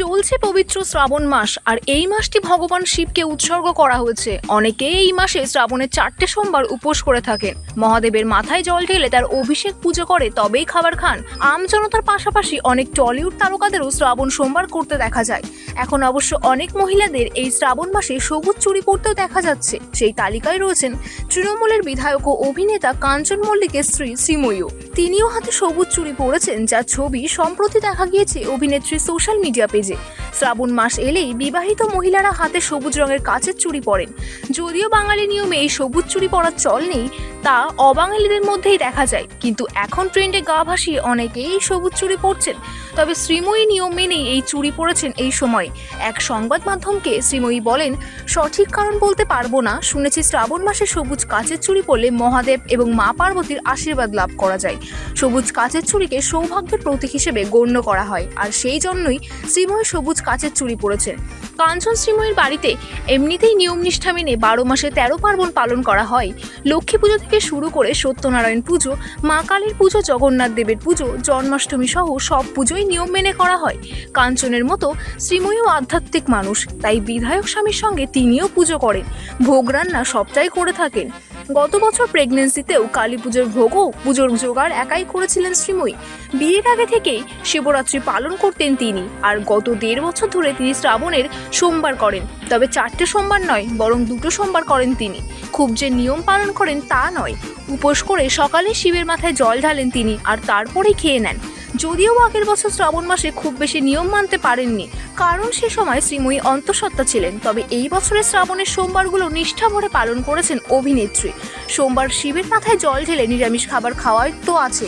চলছে পবিত্র শ্রাবণ মাস, আর এই মাসটি ভগবান শিবকে উৎসর্গ করা হয়েছে। অনেকেই এই মাসে শ্রাবণের চারটে সোমবার উপোস করে থাকেন। মহাদেবের মাথায় জল ঢেলে তার অভিষেক পুজো করে তবেই খাবার খান। আম জনতার পাশাপাশি অনেক টলিউড তারকাদেরও শ্রাবণ সোমবার করতে দেখা যায়। এখন অবশ্য অনেক মহিলাদের এই শ্রাবণ মাসে সবুজ চুরি পরতেও দেখা যাচ্ছে। সেই তালিকায় রয়েছেন তৃণমূলের বিধায়ক ও অভিনেতা কাঞ্চন মল্লিকের স্ত্রী শ্রীময়ীও তিনিও হাতে সবুজ চুরি পরেছেন, যার ছবি সম্প্রতি দেখা গিয়েছে অভিনেত্রী সোশ্যাল মিডিয়া পেজে। শ্রাবণ মাস এলেই বিবাহিত মহিলারা হাতে সবুজ রঙের কাচের চুড়ি পরেন। যদিও বাঙালি নিয়মে এই সবুজ চুড়ি পরার চল নেই তা অবাঙালিদের মধ্যেই দেখা যায়। কিন্তু এখন ট্রেন্ডে গা ভাসিয়ে অনেকেই সবুজ চুড়ি পরছেন। তবে শ্রীময়ী নিয়ম মেনেই এই চুড়ি পরেছেন এই সময়। এক সংবাদ মাধ্যমকে শ্রীময়ী বলেন, সঠিক কারণ বলতে পারব না। শুনেছি শ্রাবণ মাসে সবুজ কাচের চুড়ি পরলে মহাদেব এবং মা পার্বতীর আশীর্বাদ লাভ করা যায়। সবুজ কাচের চুড়িকে সৌভাগ্যের প্রতীক হিসেবে গণ্য করা হয়। আর সেই জন্যই শ্রীময়ী সবুজ কাচের চুড়ি পরেছেন। কাঞ্চন শ্রীময়ীর বাড়িতে এমনিতেই নিয়ম নিষ্ঠা মেনে বারো মাসে তেরো পার্বণ পালন করা হয়। লক্ষ্মী পুজো থেকে শুরু করে সত্যনারায়ণ পুজো, মা কালীর পুজো, জগন্নাথ দেবের পুজো, জন্মাষ্টমী সহ সব পুজোই নিয়ম মেনে করা হয়। কাঞ্চনের মতো শ্রীময়ীও আধ্যাত্মিক মানুষ, তাই বিধায়ক স্বামীর সঙ্গে তিনিও পুজো করেন। ভোগ রান্না সবটাই করে থাকেন। গত বছর প্রেগনেন্সিতেও কালী পুজোর ভোগও পুজোর জোগাড় একাই করেছিলেন শ্রীময়ী। বিয়ের আগে থেকেই শিবরাত্রি পালন করতেন তিনি আর গত দেড় বছর ধরে তিনি শ্রাবণের সোমবার করেন। তবে চারটে সোমবার নয়, বরং দুটো সোমবার করেন তিনি। খুব যে নিয়ম পালন করেন তা নয়। উপোস করে সকালে শিবের মাথায় জল ঢালেন তিনি আর তারপরেই খেয়ে নেন। যদিও আগের বছর শ্রাবণ মাসে খুব বেশি নিয়ম মানতে পারেননি, কারণ সে সময় শ্রীময়ী অন্তঃসত্ত্বা ছিলেন। তবে এই বছরের শ্রাবণের সোমবারগুলো নিষ্ঠা ভরে পালন করেছেন অভিনেত্রী। সোমবার শিবের মাথায় জল ঢেলে নিরামিষ খাবার খাওয়ায় তো আছে।